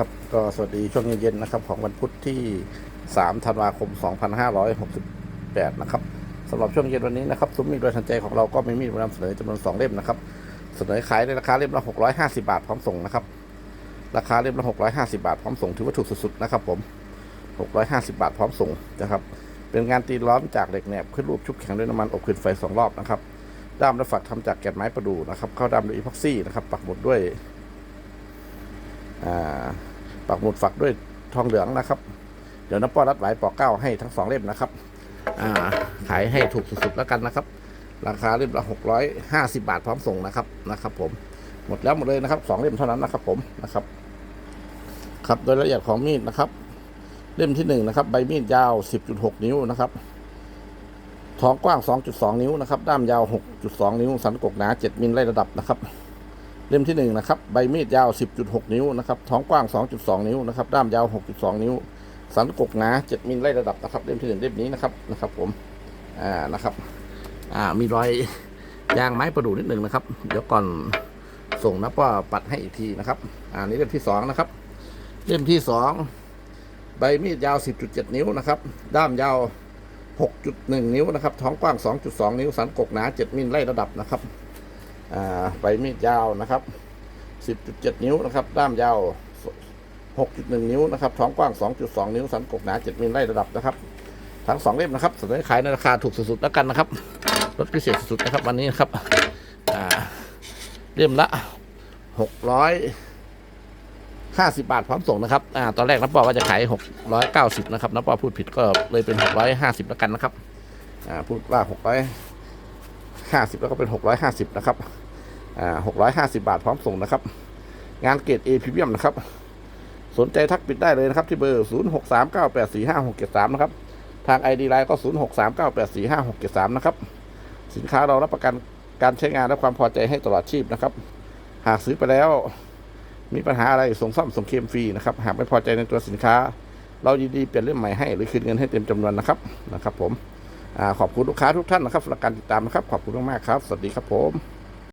ครับ ก็สวัสดีช่วงเย็นๆนะครับ ของวันพุธที่ 3 ธันวาคม 2568 นะครับสำหรับช่วงเย็นวันนี้นะครับซุ้มมีดโดยทันใจของเราก็มีมีดนำเสนอจำนวน 2 เล่มนะครับ เสนอขายในราคาเล่มละ 650 บาทพร้อมส่งนะครับ ราคาเล่มละ 650 บาทพร้อมส่งถือว่าถูกสุดๆนะครับผม 650 บาทพร้อมส่งนะครับ เป็นงานตีล้อมจากเหล็กแหนบขึ้นรูปชุบแข็งด้วยน้ำมันอบขึ้นไฟสองรอบนะครับด้ามและฝักทำจากแกนไม้ประดู่นะครับ เข้าด้ามด้วยอีพ็อกซี่นะครับ ปักหมุดด้วย อ่า ปักหมุดฝักด้วยทองเหลืองนะครับ เดี๋ยวน้ำป้อรัดไหวปอกเก้าให้ทั้งสองเล่มนะครับอ่าขายให้ถูกสุดๆแล้วกันนะครับ ราคาเล่มละหกร้อยห้าสิบาทพร้อมส่งนะครับนะครับ ผมหมดแล้วหมดเลยนะครับสองเล่มเท่านั้นนะครับ ผมนะครับ ครับโดยละเอียดของมีดนะครับ เล่มที่หนึ่งนะครับ ใบมีดยาวสิบจุดหกนิ้วนะครับท้องกว้างสองจุดสองนิ้วนะครับ ด้ามยาวหกจุดสองนิ้ว สันกกหนาเจ็ดมิลไล่ระดับนะครับ เล่มที่หนึ่งนะครับใบมีดยาว 10.6 นิ้วนะครับท้องกว้าง 2.2 นิ้วนะครับด้ามยาว 6.2 นิ้ว สันกกหนา7มิลไล่ระดับนะครับเล่มที่หนึ่งเล่มนี้นะครับนะครับผมอ่านะครับอ่ามีรอยยางไม้ประดู่นิดหนึ่งนะครับ เดี๋ยวก่อนส่งนะป้าปัดให้อีกทีนะครับ อ่านี่เล่มที่สองนะครับเล่มที่สองใบมีดยาว 10.7 นิ้วนะครับด้ามยาว 6.1 นิ้วนะครับท้องกว้าง 2.2 นิ้ว สันกกหนา 7มิลไล่ระดับนะครับ ใบมีดยาวนะครับ 10.7 นิ้วนะครับ ด้ามยาว 6.1 นิ้วนะครับ ท้องกว้าง 2.2 นิ้ว สันกกหนา 7มิลไล่ระดับนะครับ ทั้งสองเล่มนะครับเสนอขายในราคาถูกสุดๆแล้วกันนะครับ ลดพิเศษสุดๆนะครับวันนี้นะครับ เล่มละ650 บาทพร้อมส่งนะครับอ่าตอนแรกน้าปอว่าจะขาย 690 นะครับน้าปอพูดผิดก็เลยเป็น 650 แล้วกันนะครับอ่าพูดว่า 600 ห้าสิบแล้วก็เป็นหกร้อยห้าสิบนะครับอ่าหกร้อยห้าสิบาทพร้อมส่งนะครับ งานเกรดเอพรีเมียมนะครับ สนใจทักปิดได้เลยนะครับ ที่เบอร์ศูนย์หกสามเก้าแปดสี่ห้าหกเจ็ดสามนะครับ ทางไอดีไลน์ก็ศูนย์หกสามเก้าแปดสี่ห้าหกเจ็ดสามนะครับ สินค้าเรารับประกันการใช้งานและความพอใจให้ตลอดชีพนะครับ หากซื้อไปแล้วมีปัญหาอะไรส่งซ่อมส่งเคลมฟรีนะครับ หากไม่พอใจในตัวสินค้า เรายินดีเปลี่ยนเล่มใหม่ให้หรือคืนเงินให้เต็มจำนวนนะครับนะครับผม ขอบคุณลูกค้าทุกท่านนะครับสำหรับการติดตามนะครับ ขอบคุณมากๆครับ สวัสดีครับผม